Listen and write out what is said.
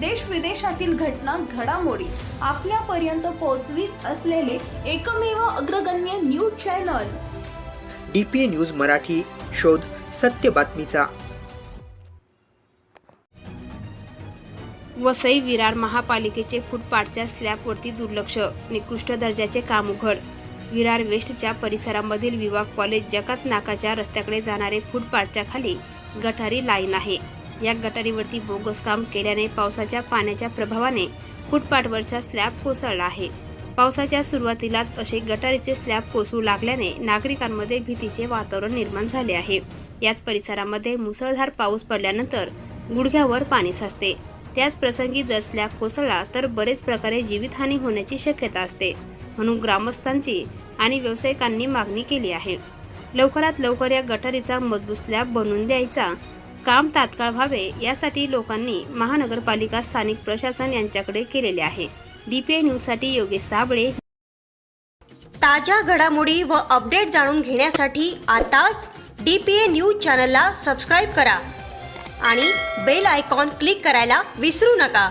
देश विदेशातील घटना घडामोडी आपल्यापर्यंत पोहोचवीत असलेले एकमेव अग्रगण्य news channel. D P A news Marathi शोध सत्य बातमीचा. वसई विरार महापालिकेचे फुटपाथच्या स्लॅबवरती दुर्लक्ष निकृष्ट दर्जाचे काम उघड. विरार वेस्टच्या परिसरामधील विवाह कॉलेज जकात नाकाच्या रस्त्याकडे जाणारे फुटपाथच्या खाली गटारी लाईन आहे. या गटारीवरती बोगस काम केल्याने पावसाच्या पाण्याच्या प्रभावाने फुटपाथवरचा स्लॅब कोसळला आहे. पावसाच्या सुरुवातीलाच असे गटारीचे स्लॅब कोसळू लागल्याने नागरिकांमध्ये भीतीचे वातावरण निर्माण झाले आहे. याच परिसरामध्ये मुसळधार पाऊस पडल्यानंतर गुडघ्यावर पाणी साचते. त्याच प्रसंगी जर स्लॅब कोसळला तर बरेच प्रकारे जीवितहानी होण्याची शक्यता असते. म्हणून ग्रामस्थांची आणि व्यावसायिकांनी मागणी केली आहे. लवकरात लवकर या गटारीचा मजबूत स्लॅब बनवून द्यायचा काम तात्काळ व्हावे यासाठी लोकांनी महानगरपालिका स्थानिक प्रशासन यांच्याकडे केलेले आहे. डीपीआय न्यूजसाठी योगेश साबळे. ताज्या घडामोडी व अपडेट जाणून घेण्यासाठी आताच डी पी ए न्यूज चॅनलला सबस्क्राईब करा आणि बेल आयकॉन क्लिक करायला विसरू नका.